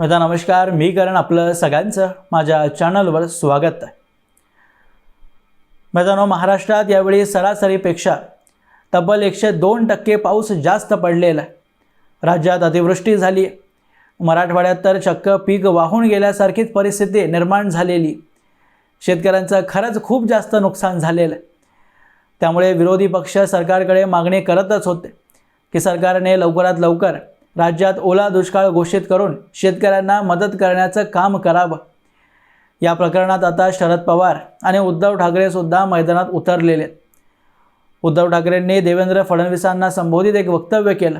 मित्रा नमस्कार मी करण आपलं सगळ्यांचं माझ्या चॅनलवर स्वागत आहे. मित्रांनो महाराष्ट्रात यावेळी सरासरीपेक्षा तब्बल एकशे दोन टक्के पाऊस जास्त पडलेला आहे. राज्यात अतिवृष्टी झाली मराठवाड्यात तर चक्क पीक वाहून गेल्यासारखीच परिस्थिती निर्माण झालेली शेतकऱ्यांचं खरंच खूप जास्त नुकसान झालेलं आहे. त्यामुळे विरोधी पक्ष सरकारकडे मागणी करतच होते की सरकारने लवकरात लवकर राज्यात ओला दुष्काळ घोषित करून शेतकऱ्यांना मदत करण्याचं काम करावं. या प्रकरणात आता शरद पवार आणि उद्धव ठाकरेसुद्धा मैदानात उतरलेले आहेत. उद्धव ठाकरेंनी देवेंद्र फडणवीसांना संबोधित एक वक्तव्य केलं.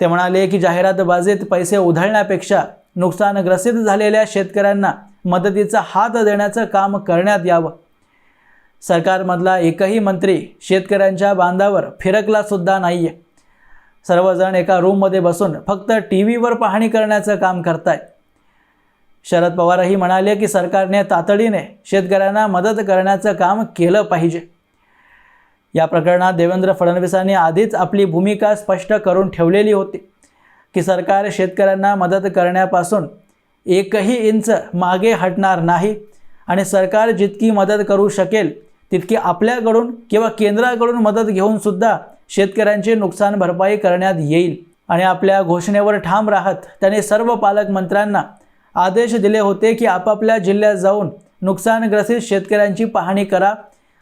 ते म्हणाले की जाहिरातबाजीत पैसे उधळण्यापेक्षा नुकसानग्रसित झालेल्या शेतकऱ्यांना मदतीचा हात देण्याचं काम करण्यात यावं. सरकारमधला एकही मंत्री शेतकऱ्यांच्या बांधावर फिरकला सुद्धा नाही आहे सर्वजण एका रूममध्ये बसून फक्त टी व्हीवर पाहणी करण्याचं काम करताय. शरद पवारही म्हणाले की सरकारने तातडीने शेतकऱ्यांना मदत करण्याचं काम केलं पाहिजे. या प्रकरणात देवेंद्र फडणवीसांनी आधीच आपली भूमिका स्पष्ट करून ठेवलेली होती की सरकार शेतकऱ्यांना मदत करण्यापासून एकही इंच मागे हटणार नाही आणि सरकार जितकी मदत करू शकेल तितकी आपल्याकडून किंवा केंद्राकडून मदत घेऊन सुद्धा शेतकऱ्यांची नुकसान भरपाई करण्यात येईल आणि आपल्या घोषणेवर ठाम राहत त्यांनी सर्व पालकमंत्र्यांना आदेश दिले होते की आपापल्या जिल्ह्यात जाऊन नुकसानग्रसित शेतकऱ्यांची पाहणी करा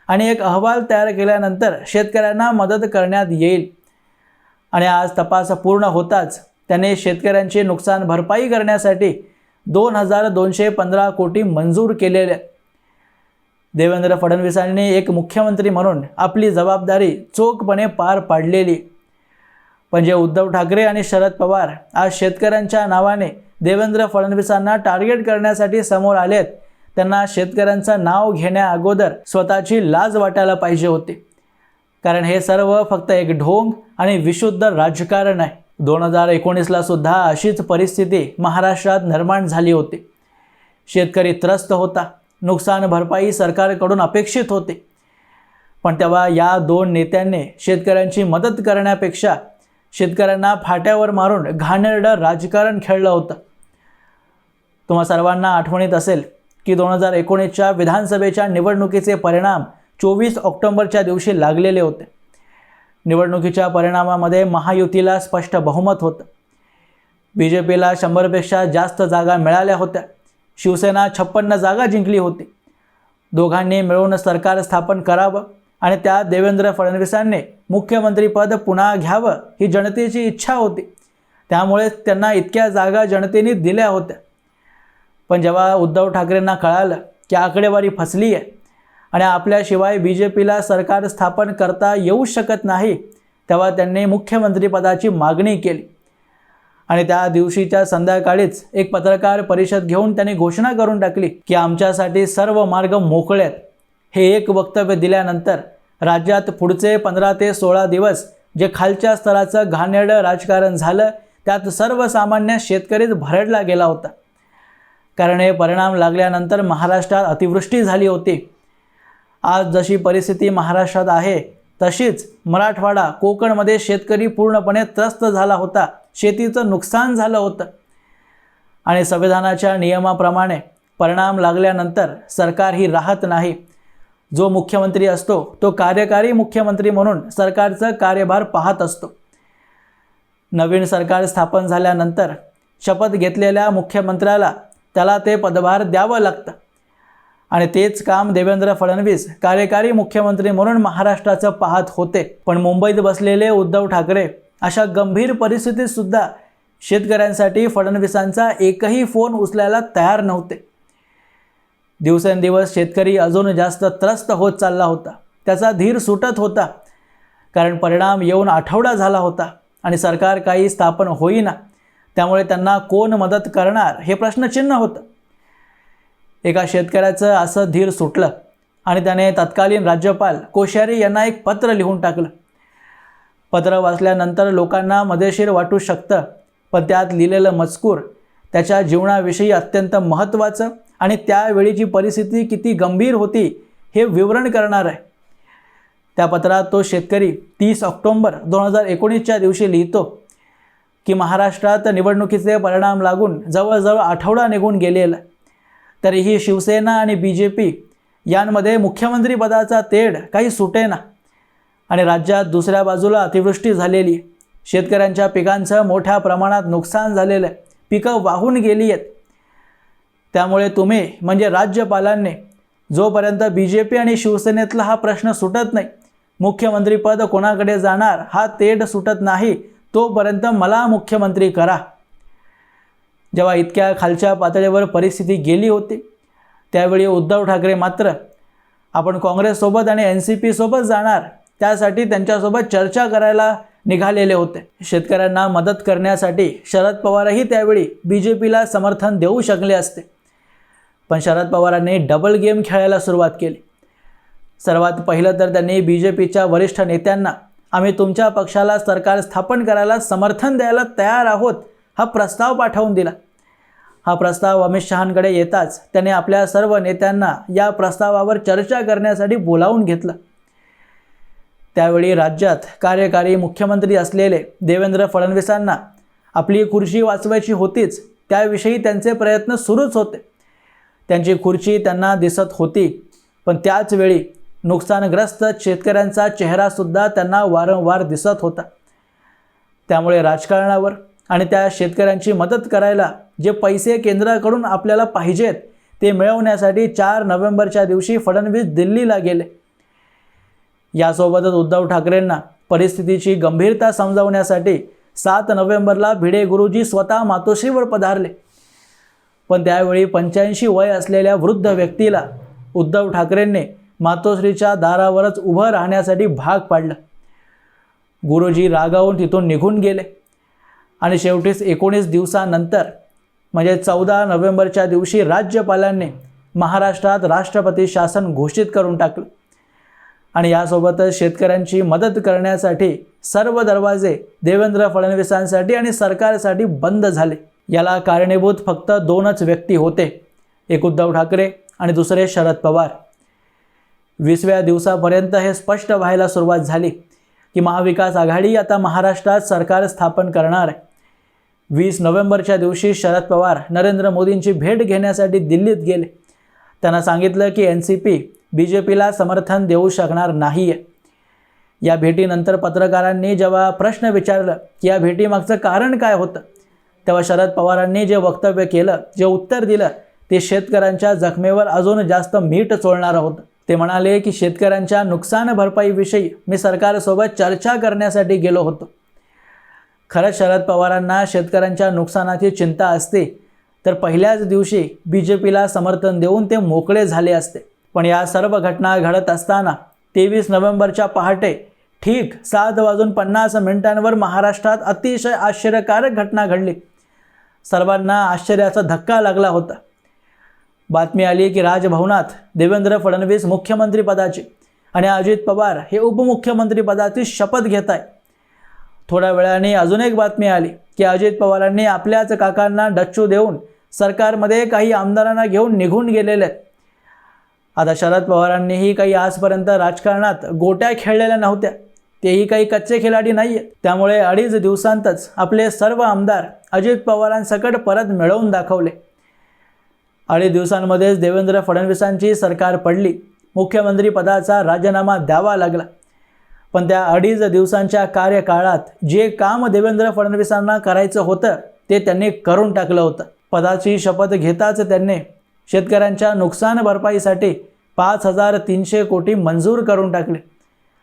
आणि एक अहवाल तयार केल्यानंतर शेतकऱ्यांना मदत करण्यात येईल. आणि आज तपास पूर्ण होताच त्याने शेतकऱ्यांची नुकसान भरपाई करण्यासाठी दोन हजार दोनशे पंधरा कोटी मंजूर केलेले देवेंद्र फडणवीसांनी एक मुख्यमंत्री म्हणून आपली जबाबदारी चोखपणे पार पाडलेली. पण जे उद्धव ठाकरे आणि शरद पवार आज शेतकऱ्यांच्या नावाने देवेंद्र फडणवीसांना टार्गेट करण्यासाठी समोर आलेत त्यांना शेतकऱ्यांचं नाव घेण्या अगोदर स्वतःची लाज वाटायला पाहिजे होती. कारण हे सर्व फक्त एक ढोंग आणि विशुद्ध राजकारण आहे. दोन हजार एकोणीसला सुद्धा अशीच परिस्थिती महाराष्ट्रात निर्माण झाली होती. शेतकरी त्रस्त होता. नुकसान भरपाई सरकारकडून अपेक्षित होते. पण तेव्हा या दोन नेत्यांनी शेतकऱ्यांची मदत करण्यापेक्षा शेतकऱ्यांना फाट्यावर मारून घाणेरडं राजकारण खेळलं होतं. तुम्हा सर्वांना आठवणीत असेल की दोन हजार एकोणीसच्या विधानसभेच्या निवडणुकीचे परिणाम चोवीस ऑक्टोंबरच्या दिवशी लागलेले होते. निवडणुकीच्या परिणामामध्ये महायुतीला स्पष्ट बहुमत होतं. बी जे पीला शंभरपेक्षा जास्त जागा मिळाल्या होत्या. शिवसेना छप्पन्न जागा जिंकली होती. दोघांनी मिळून सरकार स्थापन करावं आणि त्या देवेंद्र फडणवीसांनी मुख्यमंत्रीपद पुन्हा घ्यावं ही जनतेची इच्छा होती. त्यामुळे त्यांना इतक्या जागा जनतेने दिल्या होत्या. पण जेव्हा उद्धव ठाकरेंना कळालं की आकडेवारी फसली आहे आणि आपल्याशिवाय बी जे पीला सरकार स्थापन करता येऊ शकत नाही तेव्हा त्यांनी मुख्यमंत्रीपदाची मागणी केली. आणि त्या दिवशीच्या संध्याकाळीच एक पत्रकार परिषद घेऊन त्यांनी घोषणा करून टाकली की आमच्यासाठी सर्व मार्ग मोकळे आहेत. हे एक वक्तव्य दिल्यानंतर राज्यात पुढचे पंधरा ते सोळा दिवस जे खालच्या स्तराचं घाणेरडं राजकारण झालं त्यात सर्वसामान्य शेतकरीच भरडला गेला होता. कारण हे परिणाम लागल्यानंतर महाराष्ट्रात अतिवृष्टी झाली होती. आज जशी परिस्थिती महाराष्ट्रात आहे तशीच मराठवाडा कोकणमध्ये शेतकरी पूर्णपणे त्रस्त झाला होता. शेतीचं नुकसान झालं होतं. आणि संविधानाच्या नियमाप्रमाणे परिणाम लागल्यानंतर सरकार ही राहत नाही. जो मुख्यमंत्री असतो तो कार्यकारी मुख्यमंत्री म्हणून सरकारचं कार्यभार पाहत असतो. नवीन सरकार स्थापन झाल्यानंतर शपथ घेतलेल्या मुख्यमंत्र्याला त्याला ते पदभार द्यावं लागतं. आणि तेच काम देवेंद्र फडणवीस कार्यकारी मुख्यमंत्री म्हणून महाराष्ट्राचं पाहत होते. पण मुंबईत बसलेले उद्धव ठाकरे अशा गंभीर परिस्थितीत सुद्धा शेतकऱ्यांसाठी फडणवीसांचा एकही फोन उचलायला तयार नव्हते. दिवसेंदिवस शेतकरी अजून जास्त त्रस्त होत चालला होता. त्याचा धीर सुटत होता. कारण परिणाम येऊन आठवडा झाला होता आणि सरकार काही स्थापन होईना. त्यामुळे त्यांना कोण मदत करणार हे प्रश्नचिन्ह होतं. एका शेतकऱ्याचं असं धीर सुटलं आणि त्याने तत्कालीन राज्यपाल कोश्यारी यांना एक पत्र लिहून टाकलं. पत्र वाचल्यानंतर लोकांना मजेशीर वाटू शकतं पण त्यात लिहिलेलं मजकूर त्याच्या जीवनाविषयी अत्यंत महत्त्वाचं आणि त्यावेळीची परिस्थिती किती गंभीर होती हे विवरण करणार आहे. त्या पत्रात तो शेतकरी तीस ऑक्टोंबर दोन हजार एकोणीसच्या दिवशी लिहितो की महाराष्ट्रात निवडणुकीचे परिणाम लागून जवळजवळ आठवडा निघून गेलेला. तरीही शिवसेना आणि बी जे पी यांमध्ये मुख्यमंत्रीपदाचा तेढ काही सुटेना आणि राज्यात दुसऱ्या बाजूला अतिवृष्टी झालेली. आहे. शेतकऱ्यांच्या पिकांचं मोठ्या प्रमाणात नुकसान झालेलं आहे. पिकं वाहून गेली आहेत. त्यामुळे तुम्ही म्हणजे राज्यपालांनी जोपर्यंत बी जे पी आणि शिवसेनेतला हा प्रश्न सुटत नाही मुख्यमंत्रीपद कोणाकडे जाणार हा तेढ सुटत नाही तोपर्यंत मला मुख्यमंत्री करा. जेव्हा इतक्या खालच्या पातळीवर परिस्थिती गेली होती त्यावेळी उद्धव ठाकरे मात्र आपण काँग्रेससोबत आणि एन सी पीसोबत जाणार त्यासाठी त्यांच्यासोबत चर्चा करायला निघालेले होते. शेतकऱ्यांना मदत करण्यासाठी शरद पवारही त्यावेळी बी जे पीला समर्थन देऊ शकले असते. पण शरद पवारांनी डबल गेम खेळायला सुरुवात केली. सर्वात पहिलं तर त्यांनी बी जे पीच्या वरिष्ठ नेत्यांना आम्ही तुमच्या पक्षाला सरकार स्थापन करायला समर्थन द्यायला तयार आहोत. हा प्रस्ताव पाठवून दिला. हा प्रस्ताव अमित शहांकडे येताच त्याने आपल्या सर्व नेत्यांना या प्रस्तावावर चर्चा करण्यासाठी बोलावून घेतलं. त्यावेळी राज्यात कार्यकारी मुख्यमंत्री असलेले देवेंद्र फडणवीसांना आपली खुर्ची वाचवायची होतीच त्याविषयी त्यांचे प्रयत्न सुरूच होते. त्यांची खुर्ची त्यांना दिसत होती पण त्याचवेळी नुकसानग्रस्त शेतकऱ्यांचा चेहरासुद्धा त्यांना वारंवार दिसत होता. त्यामुळे राजकारणावर आणि त्या शेतकऱ्यांची मदत करायला जे पैसे केंद्राकडून आपल्याला पाहिजेत ते मिळवण्यासाठी चार नोव्हेंबरच्या दिवशी फडणवीस दिल्लीला गेले. यासोबतच उद्धव ठाकरेंना परिस्थितीची गंभीरता समजावण्यासाठी सात नोव्हेंबरला भिडे गुरुजी स्वतः मातोश्रीवर पधारले. पण त्यावेळी पंच्याऐंशी वय असलेल्या वृद्ध व्यक्तीला उद्धव ठाकरेंनी मातोश्रीच्या दारावरच उभं राहण्यासाठी भाग पाडलं. गुरुजी रागावून तिथून निघून गेले. आणि शेवटीच एकोणीस दिवसानंतर म्हणजे चौदा नोव्हेंबरच्या दिवशी राज्यपालांनी महाराष्ट्रात राष्ट्रपती शासन घोषित करून टाकलं. आणि यासोबतच शेतकऱ्यांची मदत करण्यासाठी सर्व दरवाजे देवेंद्र फडणवीसांसाठी आणि सरकारसाठी बंद झाले. याला कारणीभूत फक्त दोनच व्यक्ती होते एक उद्धव ठाकरे आणि दुसरे शरद पवार. वीसव्या दिवसापर्यंत हे स्पष्ट व्हायला सुरुवात झाली की महाविकास आघाडी आता महाराष्ट्रात सरकार स्थापन करणार आहे. वीस नोव्हेंबरच्या दिवशी शरद पवार नरेंद्र मोदींची भेट घेण्यासाठी दिल्लीत गेले. त्यांना सांगितलं की N C P B J पीला समर्थन देऊ शकणार नाही आहे या भेटीनंतर पत्रकारांनी जेव्हा प्रश्न विचारलं की या भेटीमागचं कारण काय होतं तेव्हा शरद पवारांनी जे वक्तव्य केलं जे उत्तर दिलं ते शेतकऱ्यांच्या जखमेवर अजून जास्त मीठ चोळणारं होतं. ते म्हणाले की शेतकऱ्यांच्या नुकसान भरपाईविषयी मी सरकारसोबत चर्चा करण्यासाठी गेलो होतो. खरंच शरद पवारांना शेतकऱ्यांच्या नुकसानाची चिंता असते तर पहिल्याच दिवशी बी जे पीला समर्थन देऊन ते मोकळे झाले असते. पण या सर्व घटना घडत असताना तेवीस नोव्हेंबरच्या पहाटे ठीक सात वाजून पन्नास मिनिटांवर महाराष्ट्रात अतिशय आश्चर्यकारक घटना घडली. सर्वांना आश्चर्याचा धक्का लागला होता. बातमी आली की राजभवनात देवेंद्र फडणवीस मुख्यमंत्रीपदाची आणि अजित पवार हे उपमुख्यमंत्रीपदाची शपथ घेत आहे थोड्या वेळाने अजून एक बातमी आली की अजित पवारांनी आपल्याच काकांना डच्चू देऊन सरकारमध्ये काही आमदारांना घेऊन निघून गेलेले. आहेत आता शरद पवारांनीही काही आजपर्यंत राजकारणात गोट्या खेळलेल्या नव्हत्या. तेही काही कच्चे खिलाडी नाही आहेत त्यामुळे अडीच दिवसांतच आपले सर्व आमदार अजित पवारांसकट परत मिळवून दाखवले. अडीच दिवसांमध्येच देवेंद्र फडणवीसांची सरकार पडली. मुख्यमंत्री पदाचा राजीनामा द्यावा लागला. पण त्या अडीच दिवसांच्या कार्यकाळात जे काम देवेंद्र फडणवीसांना करायचं होतं ते त्यांनी करून टाकलं होतं. पदाची शपथ घेताच त्यांनी शेतकऱ्यांच्या नुकसान भरपाईसाठी पाच हजार तीनशे कोटी मंजूर करून टाकले.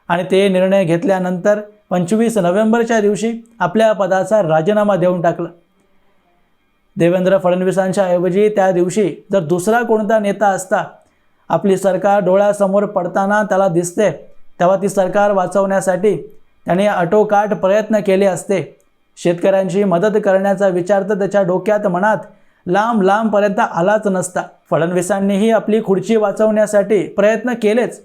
आणि ते निर्णय घेतल्यानंतर पंचवीस नोव्हेंबरच्या दिवशी आपल्या पदाचा राजीनामा देऊन टाकला. देवेंद्र फडणवीसांच्या ऐवजी त्या दिवशी जर दुसरा कोणता नेता असता आपली सरकार डोळ्यासमोर पडताना त्याला दिसते तेव्हा ती सरकार वाचवण्यासाठी त्याने अटोकाट प्रयत्न केले असते. शेतकऱ्यांची मदत करण्याचा विचार तर त्याच्या डोक्यात मनात लांब लांबपर्यंत आलाच नसता. फडणवीसांनीही आपली खुर्ची वाचवण्यासाठी प्रयत्न केलेच.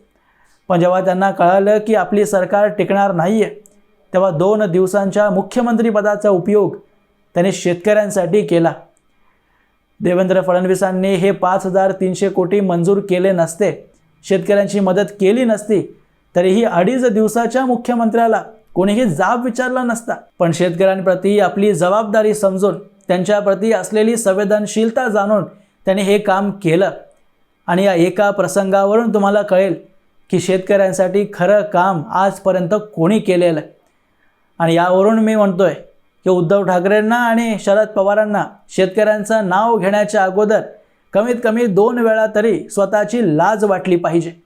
पण जेव्हा त्यांना कळालं की आपली सरकार टिकणार नाही आहे तेव्हा दोन दिवसांच्या मुख्यमंत्रीपदाचा उपयोग त्यांनी शेतकऱ्यांसाठी केला. देवेंद्र फडणवीसांनी हे पाच हजार तीनशे कोटी मंजूर केले नसते. शेतकऱ्यांची मदत केली नसती. तरीही अडीच दिवसाच्या मुख्यमंत्र्याला कोणीही जाब विचारला नसता. पण शेतकऱ्यांप्रती आपली जबाबदारी समजून त्यांच्याप्रती असलेली संवेदनशीलता जाणून त्यांनी हे काम केलं. आणि या एका प्रसंगावरून तुम्हाला कळेल की शेतकऱ्यांसाठी खरं काम आजपर्यंत कोणी केलेलं आहे. आणि यावरून मी म्हणतोय की उद्धव ठाकरेंना आणि शरद पवारांना शेतकऱ्यांचं नाव घेण्याच्या अगोदर कमीत कमी दोन वेळा तरी स्वतःची लाज वाटली पाहिजे.